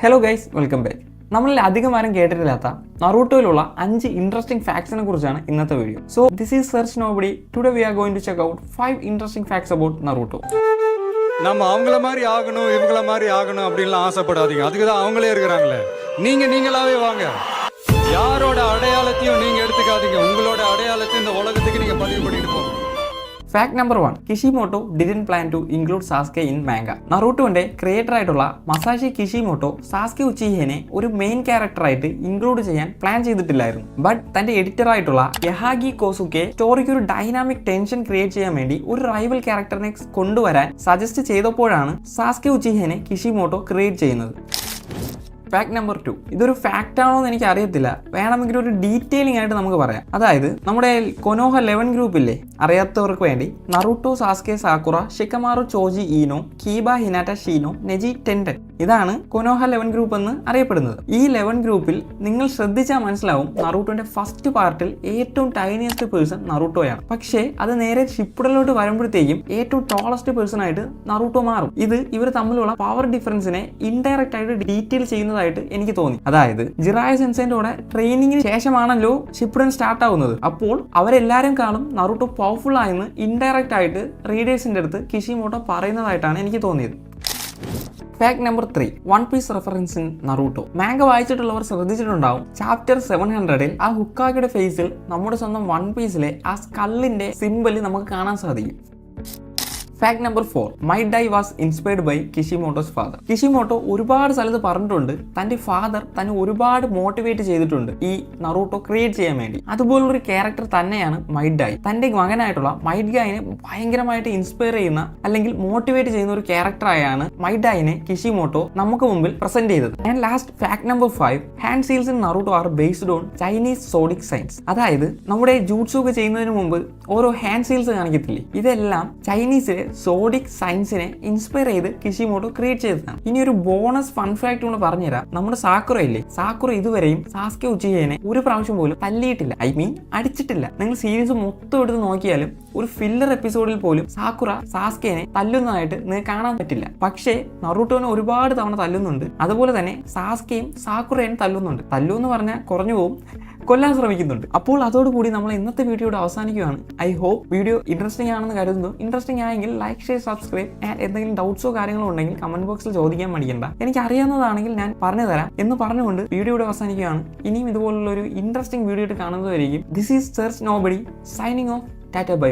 Hello guys welcome back നമ്മളിൽ അധികം ആരും കേട്ടിട്ടില്ലാത്ത നറൂട്ടോയിലുള്ള അഞ്ച് ഇൻട്രസ്റ്റിംഗ് ഫാക്ട്സിനെ കുറിച്ചാണ് ഇന്നത്തെ video so this is search nobody today we are going to check out five interesting facts about Naruto நம்ம அவங்கள மாதிரி ஆகணும் இவங்கள மாதிரி ஆகணும் அப்படின்லாம் ஆசைப்படாதீங்க அதுக்கு தான் அவங்களே இருக்கிறாங்களே நீங்க நீங்களாவே வாங்க யாரோட அடையாளத்தையும் நீங்க எடுத்துக்காதீங்க உங்களோட அடையாளத்தை இந்த உலகத்துக்கு நீங்க பதிவு பண்ணிட்டு போங்க Fact number one Kishimoto didn't plan to include Sasuke in manga നറൂട്ടോന്റെ creator ആയിട്ടുള്ള മസാഷി കിഷിമോട്ടോ സാസ്കെ ഉച്ചിഹേനെ ഒരു മെയിൻ ക്യാരക്ടറായിട്ട് ഇൻക്ലൂഡ് ചെയ്യാൻ പ്ലാൻ ചെയ്തിട്ടില്ലായിരുന്നു. ബട്ട് തന്റെ എഡിറ്റർ ആയിട്ടുള്ള യഹാഗി കോസുക്കെ സ്റ്റോറിക്ക് ഒരു ഡൈനാമിക് ടെൻഷൻ ക്രിയേറ്റ് ചെയ്യാൻ വേണ്ടി ഒരു റൈവൽ ക്യാരക്ടറിനെ കൊണ്ടുവരാൻ സജസ്റ്റ് ചെയ്തപ്പോഴാണ് സാസ്കെ ഉച്ചിഹിനെ കിഷിമോട്ടോ ക്രിയേറ്റ് ചെയ്യുന്നത്. ഫാക്ട് നമ്പർ ടു ഇതൊരു ഫാക്റ്റ് ആണോ എന്ന് എനിക്ക് അറിയത്തില്ല വേണമെങ്കിൽ ഒരു ഡീറ്റെയിലിംഗ് ആയിട്ട് നമുക്ക് പറയാം. അതായത് നമ്മുടെ കൊനോഹ ലെവൻ ഗ്രൂപ്പില്ലേ അറിയാത്തവർക്ക് വേണ്ടി Naruto Sasuke Sakura Shikamaru Choji Ino Kiba Hinata Shino Neji Tenten ഇതാണ് കൊനോഹ ലെവൻ ഗ്രൂപ്പ് എന്ന് അറിയപ്പെടുന്നത്. ഈ ലെവൻ ഗ്രൂപ്പിൽ നിങ്ങൾ ശ്രദ്ധിച്ചാൽ മനസ്സിലാവും നറൂട്ടോന്റെ ഫസ്റ്റ് പാർട്ടിൽ ഏറ്റവും ടൈനിയസ്റ്റ് പേഴ്സൺ നറൂട്ടോയാണ് പക്ഷേ അത് നേരെ ഷിപ്പുടലോട്ട് വരുമ്പോഴത്തേക്കും ഏറ്റവും ടോളസ്റ്റ് പേഴ്സൺ ആയിട്ട് നറൂട്ടോ മാറും. ഇത് ഇവർ തമ്മിലുള്ള പവർ ഡിഫറൻസിനെ ഇൻഡയറക്റ്റ് ആയിട്ട് ഡീറ്റെയിൽ ചെയ്യുന്നതായിട്ട് എനിക്ക് തോന്നി. അതായത് ജിറായ സെൻസേന്റെ കൂടെ ട്രെയിനിങ്ങിന് ശേഷമാണല്ലോ ഷിപ്പുടൻ സ്റ്റാർട്ട് ആവുന്നത്. അപ്പോൾ അവരെല്ലാരും കാണും നറൂട്ടോ പവർഫുൾ ആയെന്ന് ഇൻഡയറക്റ്റ് ആയിട്ട് റീഡേഴ്സിന്റെ അടുത്ത് കിഷിമോട്ടോ പറയുന്നതായിട്ടാണ് എനിക്ക് തോന്നിയത്. Fact number three one piece reference in Naruto manga വായിച്ചിട്ടുള്ളവർ ശ്രദ്ധിച്ചിട്ടുണ്ടാവും. ചാപ്റ്റർ സെവൻ ഹൺഡ്രഡിൽ ആ ഹുക്കാക്കിയുടെ ഫേസിൽ നമ്മുടെ സ്വന്തം വൺ പീസിലെ ആ സ്കല്ലിന്റെ സിമ്പിൾ നമുക്ക് കാണാൻ സാധിക്കും. Fact number four Might Dai was inspired by Kishimoto's father Kishimoto ഒരുപാട് സ്ഥലത്ത് പറഞ്ഞിട്ടുണ്ട്. തന്റെ ഫാദർ തന്നെ ഒരുപാട് മോട്ടിവേറ്റ് ചെയ്തിട്ടുണ്ട് ഈ നറൂട്ടോ ക്രിയേറ്റ് ചെയ്യാൻ വേണ്ടി. അതുപോലൊരു ക്യാരക്ടർ തന്നെയാണ് മൈഡ് ഡൈ തന്റെ മകനായിട്ടുള്ള മൈഡ് ഗായിനെ ഭയങ്കരമായിട്ട് ഇൻസ്പയർ ചെയ്യുന്ന അല്ലെങ്കിൽ മോട്ടിവേറ്റ് ചെയ്യുന്ന ഒരു ക്യാരക്ടറായാണ് മൈഡ് ഡൈനെ കിഷിമോട്ടോ നമുക്ക് മുമ്പിൽ പ്രസന്റ് ചെയ്തത്. And last fact number five hand seals in Naruto are based on Chinese zodiac science അതായത് നമ്മുടെ ജൂട്സൊക്കെ ചെയ്യുന്നതിന് മുമ്പ് ഓരോ ഹാൻഡ് സീൽസ് കാണിക്കത്തില്ലേ? ഇതെല്ലാം ചൈനീസിലെ സോഡിക് സയൻസിനെ ഇൻസ്പയർ ചെയ്ത് കിഷിമോട്ടോ ക്രിയേറ്റ് ചെയ്തതാണ്. ഇനി ഒരു ബോണസ് ഫൺ ഫാക്ട് കൊണ്ട് പറഞ്ഞുതരാം. നമ്മുടെ സാക്കുറ ഇല്ലേ? സാക്കുറ ഇതുവരെയും സാസ്കെ ഉച്ചിയെ ഒരു പ്രാവശ്യം പോലും തല്ലിയിട്ടില്ല. ഐ മീൻ അടിച്ചിട്ടില്ല. നിങ്ങൾ സീരീസ് മൊത്തം എടുത്ത് നോക്കിയാലും ഒരു ഫില്ലർ എപ്പിസോഡിൽ പോലും സാക്കുറ സാസ്കേനെ തല്ലുന്നതായിട്ട് നിങ്ങൾക്ക് കാണാൻ പറ്റില്ല. പക്ഷേ നറൂട്ടോനെ ഒരുപാട് തവണ തല്ലുന്നുണ്ട്. അതുപോലെ തന്നെ സാസ്കയും സാക്കുറയും തല്ലുന്നുണ്ട്. തല്ലു എന്ന് പറഞ്ഞാൽ കുറഞ്ഞു പോകും കൊല്ലാൻ ശ്രമിക്കുന്നുണ്ട്. അപ്പോൾ അതോടുകൂടി നമ്മൾ ഇന്നത്തെ വീഡിയോയുടെ അവസാനിക്കുകയാണ്. ഐ ഹോപ്പ് വീഡിയോ ഇൻട്രസ്റ്റിംഗ് ആണെന്ന് കരുതുന്നു. ഇൻട്രസ്റ്റിംഗ് ആയെങ്കിൽ ലൈക്ക് ഷെയർ സബ്സ്ക്രൈബ് എന്തെങ്കിലും ഡൗട്ട്സോ കാര്യങ്ങളോ ഉണ്ടെങ്കിൽ കമന്റ് ബോക്സിൽ ചോദിക്കാൻ മടിക്കണ്ട. എനിക്ക് അറിയാവുന്നതാണെങ്കിൽ ഞാൻ പറഞ്ഞു തരാം എന്ന് പറഞ്ഞുകൊണ്ട് വീഡിയോയുടെ അവസാനിക്കുകയാണ്. ഇനിയും ഇതുപോലുള്ള ഒരു interesting video കാണുന്നതായിരിക്കും. This is Search Nobody signing off tata bye bye